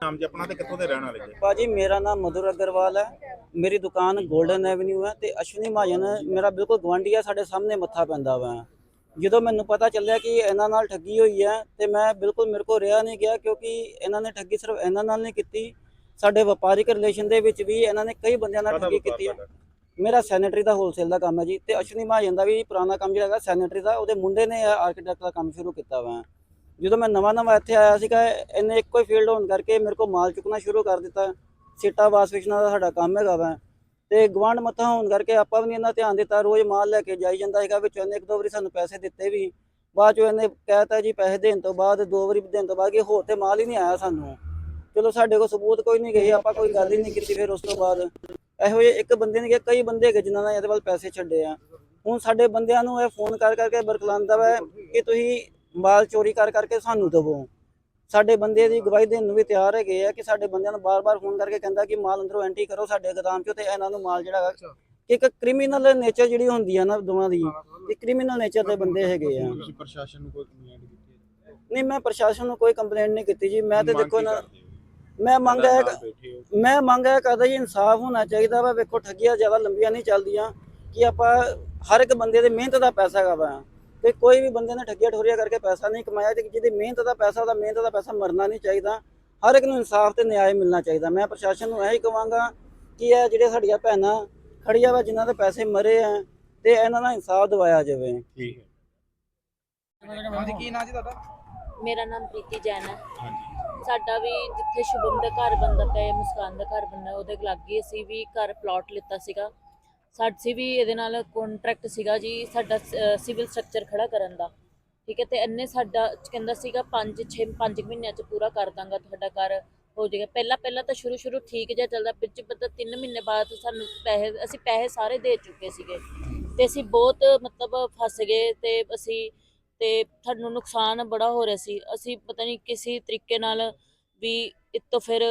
ਨਾਮ ਜੀ ਆਪਣਾ ਤੇ ਕਿੱਥੋਂ ਦੇ ਰਹਿਣ ਵਾਲੇ ਜੀ? ਭਾਜੀ ਮੇਰਾ ਨਾਮ ਮਧੁਰ ਅਗਰਵਾਲ ਹੈ। ਮੇਰੀ ਦੁਕਾਨ 골ਡਨ ਐਵਨਿਊ ਹੈ ਤੇ ਅਸ਼ਵਨੀ ਮਹਾਜਨ ਮੇਰਾ ਬਿਲਕੁਲ ਗਵਾਂਢੀ ਹੈ ਸਾਡੇ ਸਾਹਮਣੇ ਮੱਥਾ ਪੈਂਦਾ ਵਾ। ਜਦੋਂ ਮੈਨੂੰ ਪਤਾ ਚੱਲਿਆ ਕਿ ਇਹਨਾਂ ਨਾਲ ਠੱਗੀ ਹੋਈ ਹੈ ਤੇ ਮੈਂ ਬਿਲਕੁਲ ਮੇਰੇ ਕੋ ਰਿਹਾ ਨਹੀਂ ਗਿਆ ਕਿਉਂਕਿ ਇਹਨਾਂ ਨੇ ਠੱਗੀ ਸਿਰਫ ਇਹਨਾਂ ਨਾਲ ਨਹੀਂ ਕੀਤੀ। ਸਾਡੇ ਵਪਾਰਿਕ ਰਿਲੇਸ਼ਨ ਦੇ ਵਿੱਚ ਵੀ ਇਹਨਾਂ ਨੇ ਕਈ ਬੰਦਿਆਂ ਨਾਲ ਠੱਗੀ ਕੀਤੀ ਹੈ? ਮੇਰਾ ਸੈਨੇਟਰੀ ਦਾ ਹੋਲਸੇਲ ਦਾ ਕੰਮ ਹੈ ਜੀ ਤੇ ਅਸ਼ਵਨੀ ਮਹਾਜਨ ਦਾ ਵੀ ਪੁਰਾਣਾ ਕੰਮ ਜਿਹੜਾ ਹੈਗਾ ਸੈਨੇਟਰੀ ਦਾ ਉਹਦੇ ਮੁੰਡੇ ਨੇ ਆਰਕੀਟੈਕਟ ਦਾ ਕੰਮ ਸ਼ੁਰੂ ਕੀਤਾ ਵਾ। ਜਦੋਂ ਮੈਂ ਨਵਾਂ ਨਵਾਂ ਇੱਥੇ ਆਇਆ ਸੀਗਾ ਇਹਨੇ ਇੱਕੋ ਹੀ ਫੀਲਡ ਹੋਣ ਕਰਕੇ ਮੇਰੇ ਕੋਲ ਮਾਲ ਚੁੱਕਣਾ ਸ਼ੁਰੂ ਕਰ ਦਿੱਤਾ। ਸੀਟਾ ਵਾਸ਼ਵੇਸ਼ਨਾਂ ਦਾ ਸਾਡਾ ਕੰਮ ਹੈਗਾ ਵਾ। ਤੇ ਗਵਾਂਢ ਮੱਥਾ ਹੋਣ ਕਰਕੇ ਆਪਾਂ ਵੀ ਨਹੀਂ ਇਹਨਾਂ ਧਿਆਨ ਦਿੱਤਾ। ਰੋਜ਼ ਮਾਲ ਲੈ ਕੇ ਜਾਈ ਜਾਂਦਾ ਹੈਗਾ ਵਿੱਚੋਂ ਇਹਨੇ ਇੱਕ ਦੋ ਵਾਰੀ ਸਾਨੂੰ ਪੈਸੇ ਦਿੱਤੇ ਵੀ। ਬਾਅਦ ਚੋਂ ਇਹਨੇ ਕਹਿਤਾ ਜੀ ਪੈਸੇ ਦੇਣ ਤੋਂ ਬਾਅਦ, ਦੋ ਵਾਰੀ ਦੇਣ ਤੋਂ ਬਾਅਦ ਕਿ ਹੋਰ ਤੇ ਮਾਲ ਹੀ ਨਹੀਂ ਆਇਆ ਸਾਨੂੰ। ਚਲੋ ਸਾਡੇ ਕੋਲ ਸਬੂਤ ਕੋਈ ਨਹੀਂ ਗਈ ਆਪਾਂ ਕੋਈ ਗੱਲ ਹੀ ਨਹੀਂ ਕੀਤੀ ਫਿਰ ਉਸ ਤੋਂ ਬਾਅਦ। ਇਹੋ ਜਿਹੇ ਇੱਕ ਬੰਦੇ ਨੇ ਕਿਹਾ ਕਈ ਬੰਦੇ ਹੈਗੇ ਜਿਨ੍ਹਾਂ ਨੇ ਇਹਦੇ ਵੱਲ ਪੈਸੇ ਛੱਡੇ ਆ। ਹੁਣ ਸਾਡੇ ਬੰਦਿਆਂ ਨੂੰ ਇਹ ਫੋਨ ਕਰ ਕਰਕੇ ਬਰਖਲਾਉਂਦਾ ਵਾ ਕਿ ਤੁਸੀਂ ਮਾਲ ਚੋਰੀ ਕਰ ਕਰਕੇ ਸਾਨੂੰ ਦੇਵੋ ਸਾਡੇ ਬੰਦੇ ਦੀ ਗਵਾਹੀ ਦੇਣ ਨੂੰ ਵੀ ਤਿਆਰ ਹੈਗੇ ਆ ਕਿ ਸਾਡੇ ਬੰਦਿਆਂ ਨੂੰ ਬਾਰ-ਬਾਰ ਫੋਨ ਕਰਕੇ ਕਹਿੰਦਾ ਕਿ ਮਾਲ ਅੰਦਰੋਂ ਐਂਟਰੀ ਕਰੋ ਸਾਡੇ ਗੋਦਾਮ 'ਚੋਂ ਤੇ ਇਹਨਾਂ ਨੂੰ ਮਾਲ ਜਿਹੜਾ ਹੈਗਾ ਕਿ ਇੱਕ ਕ੍ਰਿਮੀਨਲ ਨੇਚਰ ਜਿਹੜੀ ਹੁੰਦੀ ਆ ਨਾ ਦੋਵਾਂ ਦੀ ਇਹ ਕ੍ਰਿਮੀਨਲ ਨੇਚਰ ਦੇ ਬੰਦੇ ਹੈਗੇ ਆ ਤੁਸੀਂ ਪ੍ਰਸ਼ਾਸਨ ਨੂੰ ਕੋਈ ਕੰਪਲੇਂਟ ਕੀਤੀ? ਨਹੀਂ ਮੈਂ ਪ੍ਰਸ਼ਾਸਨ ਨੂੰ ਕੋਈ ਕੰਪਲੇਂਟ ਨਹੀਂ ਕੀਤੀ ਜੀ ਮੈਂ ਤੇ ਦੇਖੋ ਨਾ? ਮੈਂ ਮੰਗ ਹੈ ਨਾਲ ਬੈਠੇ ਹੋ। ਮੈਂ ਮੰਗ ਹੈ ਕਰਦਾ ਜੀ ਇਨਸਾਫ ਹੋਣਾ ਚਾਹੀਦਾ ਵਾ ਵੇਖੋ ਠੱਗੀਆਂ ਜ਼ਿਆਦਾ ਲੰਬੀਆਂ ਨਹੀਂ ਚੱਲਦੀਆਂ ਕਿ ਆਪਾਂ ਹਰ ਇੱਕ ਬੰਦੇ ਦੇ ਮਿਹਨਤ ਦਾ ਪੈਸਾ ਹੈਗਾ ਵਾ ਤੇ ਕੋਈ ਵੀ ਬੰਦੇ ਨੇ ਠੱਗੀਆਂ ਠੋਰੀਆਂ ਕਰਕੇ ਪੈਸਾ ਨਹੀਂ ਕਮਾਇਆ ਤੇ ਜਿਹਦੀ ਮਿਹਨਤ ਦਾ ਪੈਸਾ ਉਹਦਾ ਮਿਹਨਤ ਦਾ ਪੈਸਾ ਮਰਨਾ ਨਹੀਂ ਚਾਹੀਦਾ। ਹਰ ਇੱਕ ਨੂੰ ਇਨਸਾਫ ਤੇ ਨਿਆਂ ਮਿਲਣਾ ਚਾਹੀਦਾ। ਮੈਂ ਪ੍ਰਸ਼ਾਸਨ ਨੂੰ ਇਹੀ ਕਹਾਂਗਾ ਕਿ ਇਹ ਜਿਹੜੇ ਸਾਡੀਆਂ ਭੈਣਾਂ ਖੜੀਆਂ ਵਾ ਜਿਨ੍ਹਾਂ ਦੇ ਪੈਸੇ ਮਰੇ ਆ ਤੇ ਇਹਨਾਂ ਦਾ ਇਨਸਾਫ ਦਿਵਾਇਆ ਜਾਵੇ। ਠੀਕ ਹੈ। ਹਾਂਜੀ ਕੀ ਨਾਂ ਜੀ ਤੁਹਾਡਾ? ਮੇਰਾ ਨਾਮ ਪ੍ਰੀਤੀ ਜੈਨ ਹੈ। ਹਾਂਜੀ। ਸਾਡਾ ਵੀ ਜਿੱਥੇ ਸ਼ੁਭਮ ਦਾ ਘਰ ਬੰਦਾ ਪਿਆ ਮੁਸਕਾਨ ਦਾ ਘਰ ਬੰਦਾ ਉਹਦੇ ਲਾਗੇ ਅਸੀਂ ਵੀ ਘਰ ਪਲਾਟ ਲਿੱਤਾ ਸੀਗਾ। ਸਾਡੀ ਵੀ ਇਹਦੇ ਨਾਲ ਕੰਟਰੈਕਟ ਸੀਗਾ ਜੀ, ਸਾਡਾ ਸਿਵਲ ਸਟਰਕਚਰ ਖੜਾ ਕਰਨ ਦਾ। ਠੀਕ ਹੈ, ਤੇ ਇੰਨੇ ਸਾਡਾ ਕਹਿੰਦਾ ਸੀਗਾ 5 6 5 ਮਹੀਨਿਆਂ ਚ ਪੂਰਾ ਕਰ ਦਾਂਗਾ ਤੁਹਾਡਾ ਘਰ ਹੋ ਜਾਏਗਾ। ਪਹਿਲਾਂ ਪਹਿਲਾਂ ਤਾਂ ਸ਼ੁਰੂ ਸ਼ੁਰੂ ਠੀਕ ਜਿਹਾ ਚੱਲਦਾ, ਵਿੱਚ ਪਤਾ 3 ਮਹੀਨੇ ਬਾਅਦ ਸਾਨੂੰ ਪੈਸੇ, ਅਸੀਂ ਪੈਸੇ ਸਾਰੇ ਦੇ ਚੁੱਕੇ ਸੀਗੇ। ਤੇ ਅਸੀਂ ਬਹੁਤ ਮਤਲਬ ਫਸ ਗਏ ਤੇ ਅਸੀਂ, ਤੇ ਤੁਹਾਨੂੰ ਨੁਕਸਾਨ ਬੜਾ ਹੋ ਰਿਹਾ ਸੀ। ਅਸੀਂ ਪਤਾ ਨਹੀਂ ਕਿਸੇ ਤਰੀਕੇ ਨਾਲ ਵੀ ਇਤੋਂ ਫਿਰ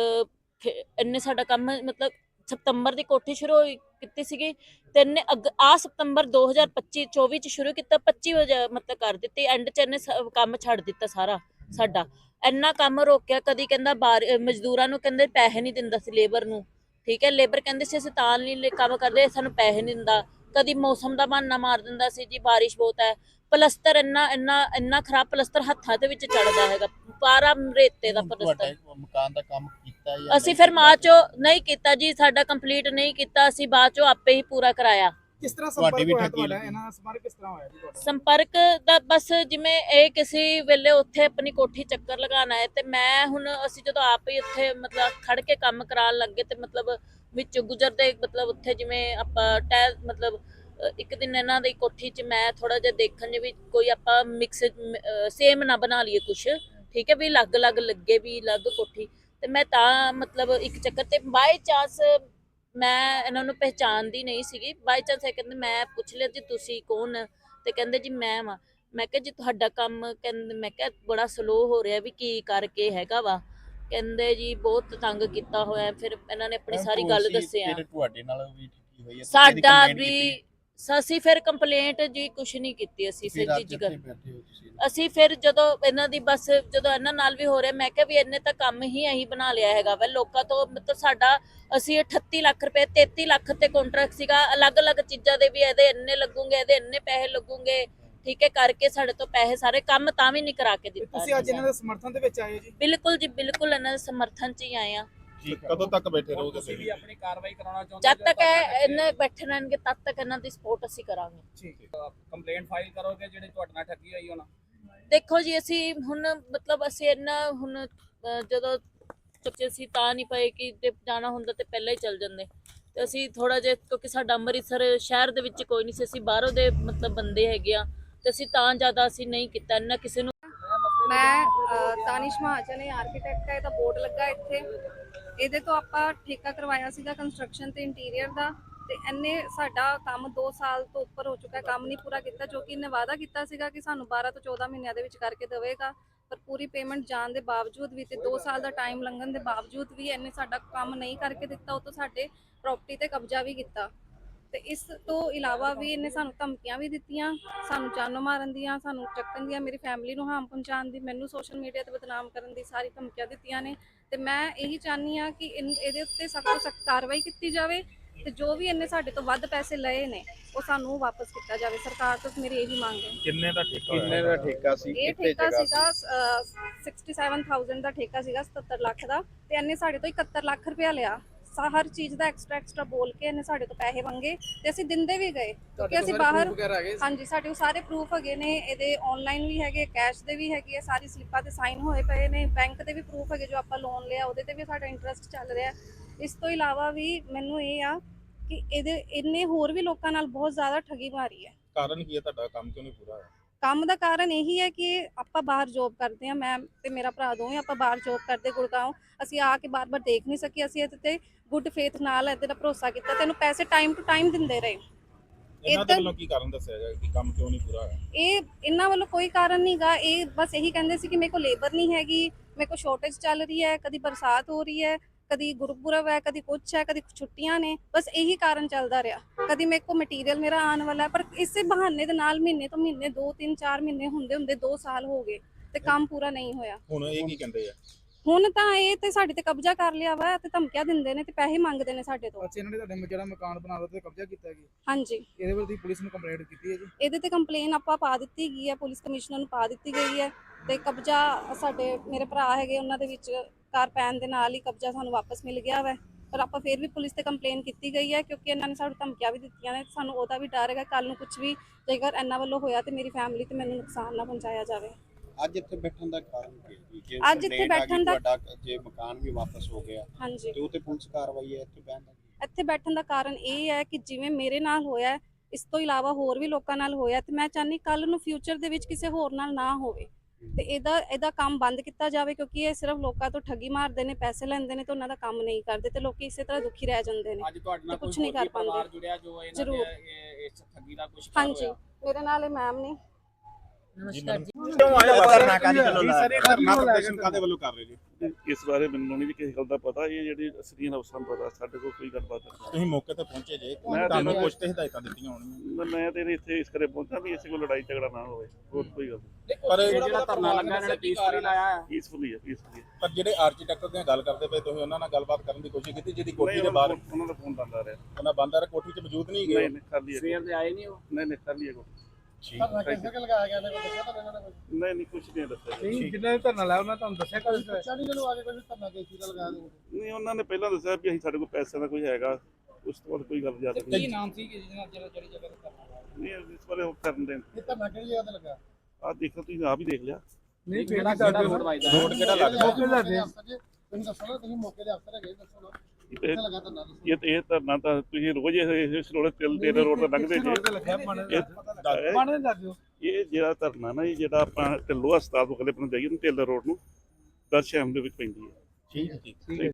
ਖੇ- ਇੰਨੇ ਸਾਡਾ ਕੰਮ ਮਤਲਬ ਸਤੰਬਰ ਦੀ ਕੋਠੀ ਸ਼ੁਰੂ ਹੋਈ ਕੀਤੀ ਸੀਗੀ ਤੇ ਇਹਨੇ ਅਗ ਆ ਸਤੰਬਰ 2025 24 ਚ ਸ਼ੁਰੂ ਕੀਤਾ 25 ਵਜੇ ਮਤਲਬ ਕਰ ਦਿੱਤੀ ਐਂਡ ਚ ਇਹਨੇ ਸ- ਕੰਮ ਛੱਡ ਦਿੱਤਾ ਸਾਰਾ ਸਾਡਾ। ਇੰਨਾ ਕੰਮ ਰੋਕਿਆ ਕਦੀ ਕਹਿੰਦਾ ਬਾਰ ਅਹ ਮਜ਼ਦੂਰਾਂ ਨੂੰ ਕਹਿੰਦੇ ਪੈਸੇ ਨਹੀਂ ਦਿੰਦਾ ਸੀ ਲੇਬਰ ਨੂੰ ਠੀਕ ਹੈ ਲੇਬਰ ਕਹਿੰਦੇ ਸੀ ਅਸੀਂ ਤਾਂ ਨਹੀਂ ਲੇ- ਕੰਮ ਕਰਦੇ ਸਾਨੂੰ ਪੈਸੇ ਨਹੀਂ ਦਿੰਦਾ। ਕਦੀ ਮੌਸਮ ਦਾ ਬਹਾਨਾ ਮਾਰ ਦਿੰਦਾ ਸੀ ਜੀ ਬਾਰਿਸ਼ ਬਹੁਤ ਹੈ। ਪਲਸਤਰ ਇੰਨਾ ਇੰਨਾ ਇੰਨਾ ਖਰਾਬ ਪਲਸਤਰ ਹੱਥਾਂ ਦੇ ਵਿੱਚ ਚੜਦਾ ਹੈਗਾ ਪਾਰਾ ਰੇਤੇ ਦਾ ਪਲਸਤਰ। ਮਕਾਨ ਦਾ ਕੰਮ ਕੀਤਾ ਜਾਂ ਅਸੀਂ ਫਿਰ? ਬਾਅਦ ਚੋਂ ਨਹੀਂ ਕੀਤਾ ਜੀ ਸਾਡਾ ਕੰਪਲੀਟ ਨਹੀਂ ਕੀਤਾ ਅਸੀਂ ਬਾਅਦ ਚੋਂ ਆਪੇ ਹੀ ਪੂਰਾ ਕਰਾਇਆ। ਕਿਸ ਤਰ੍ਹਾਂ ਤੁਹਾਡੀ ਸੰਪਰਕ ਹੋਇਆ ਠੱਗੀ ਤੁਹਾਡਾ? ਲੱਗੀ। ਇਹਨਾਂ ਨਾਲ ਸੰਪਰਕ ਕਿਸ ਤਰ੍ਹਾਂ ਹੋਇਆ ਜੀ ਤੁਹਾਡਾ? ਸੰਪਰਕ ਦਾ ਬਸ ਜਿਵੇਂ ਇਹ ਕਿਸੇ ਵੇਲੇ ਉੱਥੇ ਆਪਣੀ ਕੋਠੀ ਚੱਕਰ ਲਗਾਉਣਾ ਹੈ ਤੇ ਮੈਂ ਹੁਣ ਅਸੀਂ ਜਦੋਂ ਆਪ ਹੀ ਉੱਥੇ ਮਤਲਬ ਖੜ ਕੇ ਕੰਮ ਕਰਾਉਣ ਲੱਗੇ ਤੇ ਮਤਲਬ ਵਿੱਚ ਗੁਜ਼ਰਦੇ ਮਤਲਬ ਉੱਥੇ ਜਿਵੇਂ ਆਪਾਂ ਟੈ ਮਤਲਬ ਅ, ਇੱਕ ਦਿਨ ਇਹਨਾਂ ਦੀ ਕੋਠੀ 'ਚ ਮੈਂ ਥੋੜਾ ਜਿਹਾ ਦੇਖਣ ਜੇ ਵੀ ਕੋਈ ਆਪਾਂ ਮਿਕਸ ਸੇਮ ਨਾ ਬਣਾ ਲਈਏ ਕੁਛ। ਠੀਕ ਹੈ ਵੀ ਅਲੱਗ-ਅਲੱਗ ਲੱਗੇ ਵੀ ਅਲੱਗ ਕੋਠੀ। ਤੇ ਮੈਂ ਤਾਂ ਮਤਲਬ ਇੱਕ ਚੱਕਰ ਤੇ ਬਾਈ ਚਾਂਸ ਮੈਂ ਇਹਨਾਂ ਨੂੰ ਪਹਿਚਾਣਦੀ ਨਹੀਂ ਸੀਗੀ। ਬਾਈ ਚਾਂਸ ਇਹ ਕਹਿੰਦੇ ਮੈਂ ਪੁੱਛ ਲਿਆ ਜੀ ਤੁਸੀਂ ਕੌਣ? ਤੇ ਕਹਿੰਦੇ ਜੀ ਮੈਂ ਵਾਂ। ਮੈਂ ਕਿਹਾ ਜੀ ਤੁਹਾਡਾ ਕੰਮ ਕਹਿੰਦੇ ਮੈਂ ਕਿਹਾ ਬੜਾ ਸਲੋ ਹੋ ਰਿਹਾ ਵੀ ਕੀ ਕਰਕੇ ਹੈਗਾ ਵਾ। ਕਹਿੰਦੇ ਜੀ ਬਹੁਤ ਤੰਗ ਕੀਤਾ ਹੋਇਆ। ਫਿਰ ਇਹਨਾਂ ਨੇ ਆਪਣੀ ਸਾਰੀ ਗੱਲ ਦੱਸਿਆ। ਤੁਹਾਡੇ ਨਾਲ ਵੀ ਠੱਗੀ ਹੋਈ ਹੈ। ਤੁਸੀਂ ਇਹਦੀ ਸਾਡਾ ਵੀ? ਅਸੀਂ ਫਿਰ ਕੰਪਲੇਂਟ ਜੀ ਕੁਛ ਨਹੀਂ ਕੀਤੀ ਅਸੀਂ ਫਿਰ ਜੀ ਅਸੀਂ ਫਿਰ ਜਦੋਂ ਇਹਨਾਂ ਦੀ ਬਸ ਜਦੋਂ ਇਹਨਾਂ ਨਾਲ ਵੀ ਹੋ ਰਿਹਾ ਮੈਂ ਕਿਹਾ ਵੀ ਇਹਨੇ ਤਾਂ ਕੰਮ ਹੀ ਇਹੀ ਬਣਾ ਲਿਆ ਹੈਗਾ ਵਾ ਲੋਕਾਂ ਤੋਂ ਮਤਲਬ ਸਾਡਾ ਅਸੀਂ 38 ਲੱਖ ਰੁਪਏ 33 ਲੱਖ ਤੇ ਕੰਟਰੈਕਟ ਸੀਗਾ ਅਲੱਗ-ਅਲੱਗ ਚੀਜ਼ਾਂ ਦੇ ਵੀ ਇਹਦੇ ਇੰਨੇ ਲੱਗੂਗੇ ਇਹਦੇ ਇੰਨੇ ਪੈਸੇ ਲੱਗੂਗੇ ਠੀਕ ਹੈ ਕਰਕੇ ਸਾਡੇ ਤੋਂ ਪੈਸੇ ਸਾਰੇ ਕੰਮ ਤਾਂ ਵੀ ਨਹੀਂ ਕਰਾ ਕੇ ਦਿੱਤਾ ਤੁਸੀਂ ਅੱਜ ਇਹਨਾਂ ਦੇ ਸਮਰਥਨ ਦੇ ਵਿੱਚ ਆਏ ਹੋ ਜੀ। ਬਿਲਕੁਲ ਜੀ ਬਿਲਕੁਲ ਇਹਨਾਂ ਦੇ ਸਮਰਥਨ 'ਚ ਹੀ ਆਏ ਆ ਠੀਕ ਹੈ ਕਦੋਂ ਤੱਕ ਬੈਠੇ ਰਹੋਗੇ ਤੁਸੀਂ? ਵੀ ਤੁਸੀਂ ਆਪਣੀ ਕਾਰਵਾਈ ਕਰਾਉਣਾ ਚਾਹੁੰਦੇ ਜਦ ਤੱਕ ਇਹ ਇਹਨੇ ਬੈਠੇ ਰਹਿਣਗੇ ਤਦ ਤੱਕ ਇਹਨਾਂ ਦੀ ਸਪੋਰਟ ਅਸੀਂ ਕਰਾਂਗੇ। ਠੀਕ ਹੈ। ਕੰਪਲੇਂਟ ਫਾਈਲ ਕਰੋਗੇ ਜਿਹੜੇ ਤੁਹਾਡੇ ਨਾਲ ਠੱਗੀ ਹੋਈ ਉਹਨਾਂ? ਦੇਖੋ ਜੀ ਅਸੀਂ ਹੁਣ ਮਤਲਬ ਅਸੀਂ ਇੰਨਾ ਹੁਣ ਅਹ, ਜਦੋਂ ਚੁੱਕੇ ਸੀ ਤਾਂ ਨਹੀਂ ਪਏ ਕਿ ਜੇ ਜਾਣਾ ਹੁੰਦਾ ਤੇ ਪਹਿਲਾਂ ਹੀ ਚੱਲ ਜਾਂਦੇ। ਤੇ ਅਸੀਂ ਥੋੜਾ ਜਿਹਾ ਕਿਉਂਕਿ ਸਾਡਾ ਅੰਮ੍ਰਿਤਸਰ ਸ਼ਹਿਰ ਦੇ ਵਿੱਚ ਕੋਈ ਨਹੀਂ ਸੀ ਅਸੀਂ ਬਾਹਰੋਂ ਦੇ ਮਤਲਬ ਬੰਦੇ ਹੈਗੇ ਆ। ਤੇ ਅਸੀਂ ਤਾਂ ਜ਼ਿਆਦਾ ਅਸੀਂ ਨਹੀਂ ਕੀਤਾ ਇੰਨਾ ਕਿਸੇ ਨੂੰ ਮੈਂ ਅ, ਤਾਨਿਸ਼ ਮਹਾਜਨ ਹੈ ਆਰਕੀਟੈਕਟ ਹੈ ਇਹਦਾ ਬੋਰਡ ਲੱਗਾ ਇੱਥੇ। ਇਹਦੇ ਤੋਂ ਆਪਾਂ ਠੇਕਾ ਕਰਵਾਇਆ ਸੀਗਾ ਕੰਸਟਰਕਸ਼ਨ ਤੇ ਇੰਟੀਰੀਅਰ ਦਾ, ਤੇ ਇਹਨੇ ਸਾਡਾ ਕੰਮ 2 ਸਾਲ ਤੋਂ ਉੱਪਰ ਹੋ ਚੁੱਕਾ ਕੰਮ ਨਹੀਂ ਪੂਰਾ ਕੀਤਾ, ਜੋ ਕਿ ਇਹਨੇ ਵਾਅਦਾ ਕੀਤਾ ਸੀਗਾ ਕਿ ਸਾਨੂੰ 12 ਤੋਂ 14 ਮਹੀਨਿਆਂ ਦੇ ਵਿੱਚ ਕਰਕੇ ਦੇਵੇਗਾ, ਪਰ ਪੂਰੀ ਪੇਮੈਂਟ ਜਾਣ ਦੇ ਬਾਵਜੂਦ ਵੀ ਤੇ 2 ਸਾਲ ਦਾ ਟਾਈਮ ਲੰਘਣ ਦੇ ਬਾਵਜੂਦ ਵੀ ਇਹਨੇ ਸਾਡਾ ਕੰਮ ਨਹੀਂ ਕਰਕੇ ਦਿੱਤਾ, ਉਹ ਤੋਂ ਸਾਡੇ ਪ੍ਰਾਪਰਟੀ ਤੇ ਕਬਜ਼ਾ ਵੀ ਕੀਤਾ। ਤੇ ਇਸ ਤੋਂ ਇਲਾਵਾ ਵੀ ਇਹਨੇ ਸਾਨੂੰ ਧਮਕੀਆਂ ਵੀ ਦਿੱਤੀਆਂ ਸਾਨੂੰ ਜਾਨੋਂ ਮਾਰਨ ਦੀਆਂ ਸਾਨੂੰ ਚੱਕਣ ਦੀਆਂ ਮੇਰੀ ਫੈਮਿਲੀ ਨੂੰ ਹਾਮ ਪਹੁੰਚਾਉਣ ਦੀ ਮੈਨੂੰ ਸੋਸ਼ਲ ਮੀਡੀਆ ਤੇ ਬਦਨਾਮ ਕਰਨ ਦੀ ਸਾਰੀ ਧਮਕੀਆਂ ਦਿੱਤੀਆਂ ਨੇ। ਤੇ ਮੈਂ ਇਹੀ ਚਾਹਨੀ ਆ ਕਿ ਇਹਦੇ ਉੱਤੇ ਸਖਤ ਤੋਂ ਸਖਤ ਕਾਰਵਾਈ ਕੀਤੀ ਜਾਵੇ ਤੇ ਜੋ ਵੀ ਇਹਨੇ ਸਾਡੇ ਤੋਂ ਵੱਧ ਪੈਸੇ ਲਏ ਨੇ ਉਹ ਸਾਨੂੰ ਵਾਪਸ ਕੀਤਾ ਜਾਵੇ। ਸਰਕਾਰ ਤੋਂ ਮੇਰੀ ਇਹੀ ਮੰਗ ਹੈ। ਕਿੰਨੇ ਦਾ ਠੇਕਾ ਕਿੰਨੇ ਦਾ ਠੇਕਾ ਸੀ? ਇਹ ਕਿੱਥੇ ਠੇਕਾ ਜਗ੍ਹਾ ਸੀਗਾ ਅਹ, 67000 ਦਾ ਠੇਕਾ ਸੀਗਾ 77 ਲੱਖ ਦਾ। ਤੇ ਇਹਨੇ ਸਾਡੇ ਤੋਂ 71 ਲੱਖ ਰੁਪਇਆ ਲਿਆ। ਸਾ ਹਰ ਚੀਜ਼ ਦਾ ਐਕਸਟਰਾ ਐਕਸਟਰਾ ਬੋਲ ਕੇ ਇਹਨੇ ਸਾਡੇ ਤੋਂ ਪੈਸੇ ਮੰਗੇ ਤੇ ਅਸੀਂ ਦਿੰਦੇ ਵੀ ਗਏ ਕਿਉਂਕਿ ਅਸੀਂ ਬਾਹਰ ਹਾਂਜੀ ਸਾਡੇ ਕੋਲ ਸਾਰੇ ਪ੍ਰੂਫ ਹੈਗੇ ਨੇ ਇਹਦੇ ਆਨਲਾਈਨ ਵੀ ਹੈਗੇ ਕੈਸ਼ ਦੇ ਵੀ ਹੈਗੇ ਸਾਰੀ ਸਲਿੱਪਾਂ ਤੇ ਸਾਈਨ ਹੋਏ ਪਏ ਨੇ ਬੈਂਕ ਦੇ ਵੀ ਪ੍ਰੂਫ ਹੈਗੇ ਜੋ ਆਪਾਂ ਲੋਨ ਲਿਆ ਉਹਦੇ ਤੇ ਵੀ ਸਾਡਾ ਇੰਟਰਸਟ ਚੱਲ ਰਿਹਾ। ਇਸ ਤੋਂ ਇਲਾਵਾ ਵੀ ਮੈਨੂੰ ਇਹ ਆ ਕਿ ਇਹਦੇ ਇਹਨੇ ਹੋਰ ਵੀ ਲੋਕਾਂ ਨਾਲ ਬਹੁਤ ਜ਼ਿਆਦਾ ਠੱਗੀ ਮਾਰੀ ਹੈ। ਕਾਰਨ ਕੀ ਹੈ ਤੁਹਾਡਾ? ਕੰਮ ਕਿਉਂ ਨਹੀਂ ਪੂਰਾ ਹੋਇਆ? ਕੰਮ ਦਾ ਕਾਰਨ ਇਹੀ ਹੈ ਕਿ ਆਪਾਂ ਬਾਹਰ ਜੋਬ ਕਰਦੇ ਹਾਂ ਮੈਂ ਤੇ ਮੇਰਾ ਭਰਾ ਦੋਵੇਂ ਆਪਾਂ ਬਾਹਰ ਜੋਬ ਕਰਦੇ ਗੁੜਗਾਉਂ ਅਸੀਂ ਆ ਕੇ ਬਾਰ-ਬਾਰ ਦੇਖ ਨਹੀਂ ਸਕੇ ਅਸੀਂ ਇਹਦੇ ਤੇ ਗੁੱਡ ਫੇਥ ਨਾਲ ਇਹਦੇ ਦਾ ਭਰੋਸਾ ਕੀਤਾ ਤੈਨੂੰ ਪੈਸੇ ਟਾਈਮ ਟੂ ਟਾਈਮ ਦਿੰਦੇ ਰਹੇ। ਇਹਨਾਂ ਦੇ ਵੱਲੋਂ ਕੀ ਕਾਰਨ ਦੱਸਿਆ ਗਿਆ ਕਿ ਕੰਮ ਕਿਉਂ ਨਹੀਂ ਪੂਰਾ ਹੋਇਆ? ਇਹ ਇਹਨਾਂ ਵੱਲੋਂ ਕੋਈ ਕਾਰਨ ਨਹੀਂਗਾ ਇਹ ਬਸ ਇਹੀ ਕਹਿੰਦੇ ਸੀ ਕਿ ਮੇਰੇ ਕੋਲ ਲੇਬਰ ਨਹੀਂ ਹੈਗੀ ਮੇਰੇ ਕੋਲ ਸ਼ਾਰਟੇਜ ਚੱਲ ਰਹੀ ਹੈ ਕਦੀ ਬਰਸਾਤ ਹੋ ਰਹੀ ਹੈ ਕਦੀ ਗੁਰਪੁਰਬ ਹੈ ਕਦੀ ਕੁਛ ਹੈ ਕਦੀ ਛੁੱਟੀਆਂ ਨੇ ਬਸ ਇਹੀ ਕਾਰਨ ਚੱਲਦਾ ਰਿਹਾ। ਕਦੀ ਮੇਰੇ ਕੋਲ ਮਟੀਰੀਅਲ ਮੇਰਾ ਆਉਣ ਵਾਲਾ ਹੈ, ਪਰ ਇਸੇ ਬਹਾਨੇ ਦੇ ਨਾਲ ਮਹੀਨੇ ਤੋਂ ਮਹੀਨੇ 2 3 4 ਮਹੀਨੇ ਹੁੰਦੇ ਹੁੰਦੇ 2 ਸਾਲ ਹੋ ਗਏ ਤੇ ਕੰਮ ਪੂਰਾ ਨਹੀਂ ਹੋਇਆ। ਹੁਣ ਇਹ ਕੀ ਕਹਿੰਦੇ ਆ? ਹੁਣ ਤਾਂ ਇਹ ਤੇ ਸਾਡੇ ਤੇ ਕਬਜ਼ਾ ਕਰ ਲਿਆ ਵਾ ਤੇ ਧਮਕੀਆਂ ਦਿੰਦੇ ਨੇ ਤੇ ਪੈਸੇ ਮੰਗਦੇ ਨੇ ਸਾਡੇ ਤੋਂ। ਅੱਛਾ ਇਹਨਾਂ ਨੇ ਤੁਹਾਡੇ ਜਿਹੜਾ ਮਕਾਨ ਬਣਾ ਲਓ ਤੇ ਕਬਜ਼ਾ ਕੀਤਾ ਗਿਆ ਹਾਂਜੀ। ਇਹਦੇ ਬਾਰੇ ਤੁਸੀਂ ਪੁਲਿਸ ਨੂੰ ਕੰਪਲੇਂਟ ਕੀਤੀ ਹੈ ਜੀ? ਇਹਦੇ ਤੇ ਕੰਪਲੇਨ ਆਪਾਂ ਪਾ ਦਿੱਤੀ ਗਈ ਹੈ ਪੁਲਿਸ ਕਮਿਸ਼ਨਰ ਨੂੰ ਪਾ ਦਿੱਤੀ ਗਈ ਹੈ ਤੇ ਕਬਜ਼ਾ ਸਾਡੇ ਮੇਰੇ ਭਰਾ ਹੈਗੇ ਉਹਨਾਂ ਦੇ ਵਿੱਚ ਕਾਰ ਪੈਣ ਦੇ ਨਾਲ ਹੀ ਕਬਜ਼ਾ ਸਾਨੂੰ ਵਾਪਸ ਮਿਲ ਗਿਆ ਵਾ। ਪਰ ਆਪਾਂ ਫਿਰ ਵੀ ਪੁਲਿਸ ਤੇ ਕੰਪਲੇਨ ਕੀਤੀ ਗਈ ਹੈ ਕਿਉਂਕਿ ਇਹਨਾਂ ਨੇ ਸਾਨੂੰ ਧਮਕੀਆਂ ਵੀ ਦਿੱਤੀਆਂ ਨੇ। ਸਾਨੂੰ ਉਹਦਾ ਵੀ ਡਰ ਹੈਗਾ ਕੱਲ ਨੂੰ ਕੁਝ ਵੀ ਜੇਕਰ ਇਹਨਾਂ ਵੱਲੋਂ ਹੋਇਆ ਤੇ ਮੇਰੀ ਫੈਮਿਲੀ ਤੇ ਮੈਨੂੰ ਨੁਕਸਾਨ ਨਾ ਪਹੁੰਚਾਇਆ ਜਾਵੇ। ਅੱਜ ਇੱਥੇ ਬੈਠਣ ਦਾ ਕਾਰਨ ਕੀ ਹੈ ਜੀ? ਜੇ ਅੱਜ ਇੱਥੇ ਬੈਠਣ ਦਾ- ਤੁਹਾਡਾ ਜੇ ਮਕਾਨ ਵੀ ਵਾਪਸ ਹੋ ਗਿਆ ਹਾਂਜੀ। ਤੇ ਉਹ ਤੇ ਪੁਲਿਸ ਕਾਰਵਾਈ ਹੈ ਇੱਥੇ ਬੈਠਣ ਦਾ ਇੱਥੇ ਬੈਠਣ ਦਾ ਕਾਰਨ ਇਹ ਹੈ ਕਿ ਜਿਵੇਂ ਮੇਰੇ ਨਾਲ ਹੋਇਆ ਇਸ ਤੋਂ ਇਲਾਵਾ ਹੋਰ ਵੀ ਲੋਕਾਂ ਨਾਲ ਹੋਇਆ ਤੇ ਮੈਂ ਚਾਹਨੀ ਕੱਲ ਨੂੰ ਫਿਊਚਰ ਦੇ ਵਿੱਚ ਕਿਸੇ ਹੋਰ ਨਾਲ ਨਾ ਹੋਵੇ। ਤੇ ਇਹਦਾ ਇਹਦਾ ਕੰਮ ਬੰਦ ਕੀਤਾ ਜਾਵੇ ਕਿਉਂਕਿ ਇਹ ਸਿਰਫ ਲੋਕਾਂ ਤੋਂ ਠੱਗੀ ਮਾਰਦੇ ਨੇ ਪੈਸੇ ਲੈਂਦੇ ਨੇ ਤੇ ਉਹਨਾਂ ਦਾ ਕੰਮ ਨਹੀਂ ਕਰਦੇ ਤੇ ਲੋਕੀ ਇਸੇ ਤਰ੍ਹਾਂ ਦੁਖੀ ਰਹਿ ਜਾਂਦੇ ਨੇ ਅੱਜ ਤੁਹਾਡੇ ਨਾਲ ਕੋਈ ਨਹੀਂ ਕਰ ਪਾਉਂਦੇ। ਜੁੜਿਆ ਜੋ ਇਹਨਾਂ। ਦੇ ਇਹ- ਇਸ ਠੱਗੀ ਦਾ ਕੁਝ ਹਾਂਜੀ। ਮੇਰੇ ਨਾਲ ਇਹ ਮੈਮ ਨੇ। ਨਮਸਕਾਰ ਜੀ। ਕਿਉਂ ਆਇਆ ਧਰਨਾ ਕਾਦੀ ਵੱਲੋਂ ਜੀ। ਸਰ ਇਹ ਧਰਨਾ ਪ੍ਰਦਰਸ਼ਨ ਕਾਦੇ ਵੱਲੋਂ ਕਰ ਰਹੇ ਜੀ? ਇਸ ਬਾਰੇ ਮੈਨੂੰ ਨਹੀਂ ਕਿਸੇ ਗੱਲ ਦਾ ਪਤਾ ਇਹ ਜਿਹੜੀ ਅਸਲੀਨ ਅਫਸਰਾਂ ਨੂੰ ਪਤਾ ਸਾਡੇ ਕੋਲ ਕੋਈ ਗੱਲਬਾਤ ਨਹੀਂ। ਤੁਸੀਂ ਮੌਕੇ ਤੇ ਪਹੁੰਚੇ ਜੇ ਮੈਂ ਤੁਹਾਨੂੰ ਤਾਂ- ਕੁਝ ਤੇ ਹਦਾਇਤਾਂ ਦਿੱਤੀਆਂ ਹੋਣਗੀਆਂ। ਮੈਂ- ਮੈਂ ਤੇ ਇੱਥੇ ਇਸ ਕਰੇ ਪਹੁੰਚਾ ਵੀ ਇਸੇ ਕੋਲ ਲੜਾਈ ਝਗੜਾ ਨਾ ਹੋਵੇ ਹੋਰ ਕੋਈ ਗੱਲ ਪਰ ਇਹ ਜਿਹੜਾ ਧਰਨਾ ਲੱਗਾ ਇਹਨਾਂ ਨੇ ਪੀਸਫੁਲੀ ਲਾਇਆ ਹੈ। ਪੀਸਫੁਲੀ ਹੈ ਪੀਸਫੁਲੀ ਪਰ ਜਿਹੜੇ ਆਰਕੀਟੈਕਟ ਦੀਆਂ ਗੱਲ ਕਰਦੇ ਪਏ ਤੁਸੀਂ ਉਹਨਾਂ ਨਾਲ ਗੱਲਬਾਤ ਕਰਨ ਦੀ ਕੋਸ਼ਿਸ਼ ਕੀਤੀ ਜਿਹਦੀ ਕੋਠੀ ਦੇ ਬਾਹਰ ਉਹਨਾਂ ਦਾ ਫੋਨ ਬੰਦ ਆ ਰਿਹਾ। ਉਹਨਾਂ ਬੰਦਾ ਰ ਕੋਠੀ 'ਚ ਮੌਜੂਦ ਨਹੀਂ ਗਏ ਨਹੀਂ ਨਹੀਂ ਖਾਲੀ ਹੈ ਸਵੇਰ ਦੇ ਆਏ ਨਹੀਂ ਉਹ? ਨਹੀਂ ਨਹੀਂ ਖਾਲੀ ਹੈ ਕੋਈ ਠੀਕ ਲਗਾਇਆ ਗਿਆ ਨੇ ਕੋਈ ਦੱਸਿਆ ਤਾਂ ਇਹਨਾਂ ਨੇ ਨਹੀਂ ਨਹੀਂ ਕੁਝ ਨਹੀਂ ਦੱਸਿਆ ਜੀ। ਨਹੀਂ ਜਿੰਨਾ ਨੇ ਧਰਨਾ ਲਾਇਆ ਉਹਨਾਂ ਤੁਹਾਨੂੰ ਦੱਸਿਆ ਕਦੇ? ਪੁੱਛਿਆ ਨਹੀਂ ਜਦੋਂ ਆ ਕੇ ਕੋਈ ਧਰਨਾ ਕੇਸੀ ਦਾ ਲਗਾ ਦੇ ਨਹੀਂ ਉਹਨਾਂ ਨੇ ਪਹਿਲਾਂ ਦੱਸਿਆ ਵੀ ਅਸੀਂ ਸਾਡੇ ਕੋਲ ਪੈਸੇ ਦਾ ਕੋਈ ਹੈਗਾ ਉਸ ਤੋਂ ਬਾਅਦ ਕੋਈ ਗੱਲ ਜ਼ਿਆਦਾ ਨਹੀਂ। ਨਾਮ ਸੀ ਕਿ ਜਿਹਨਾਂ ਜਿਹੜੀ ਜਿਹੜੀ ਜਗ੍ਹਾ ਤੇ ਧਰਨਾ ਨਹੀਂ ਇਸ ਬਾਰੇ ਉਹ ਕਰਨ ਦੇਣ। ਇਹ ਧਰਨਾ ਕਿਹੜੀ ਜਗ੍ਹਾ ਤੇ ਲੱਗਾ? ਆ ਦੇਖੋ ਤੁਸੀਂ ਆਪ ਹੀ ਦੇਖ ਲਿਆ। ਨਹੀਂ ਕਿਹੜਾ ਕਿਹੜਾ ਰੋਡ ਵੱਜਦਾ ਰੋਡ ਕਿਹੜਾ ਲੱਗਦਾ? ਮੌਕੇ ਦਾ ਦੇ ਤੁਸੀਂ ਦੱਸੋ ਨਾ ਤੁਸੀਂ ਮੌਕੇ ਦੇ ਅਫਸਰ ਹੈਗੇ ਦੱਸੋ ਨਾ। ਇਹ ਕਿੱਥੇ ਲੱਗਾ ਧਰਨਾ ਦੱਸੋ। ਇਹ ਤੇ ਇਹ ਧਰਨਾ ਤਾਂ ਤੁਸੀਂ ਰੋਜ਼ ਇਹ ਇਸ ਰੋਡ ਤੇ ਤੇਰੇ ਰੋਡ ਤੇ ਲੰਘਦੇ ਜੇ। ਇਹ- ਦੇ ਇਹ ਜਿਹੜਾ ਧਰਨਾ ਨਾ ਇਹ ਜਿਹੜਾ ਆਪਾਂ ਢਿੱਲੋਂ ਹਸਪਤਾਲ ਤੋਂ ਅਗਲੇ ਪਾਸੇ ਜਾਈਏ ਨਾ ਢਿੱਲ ਰੋਡ ਨੂੰ ਦਰਸ਼ਮ ਦੇ ਵਿੱਚ ਪੈਂਦੀ ਹੈ। ਠੀਕ ਠੀਕ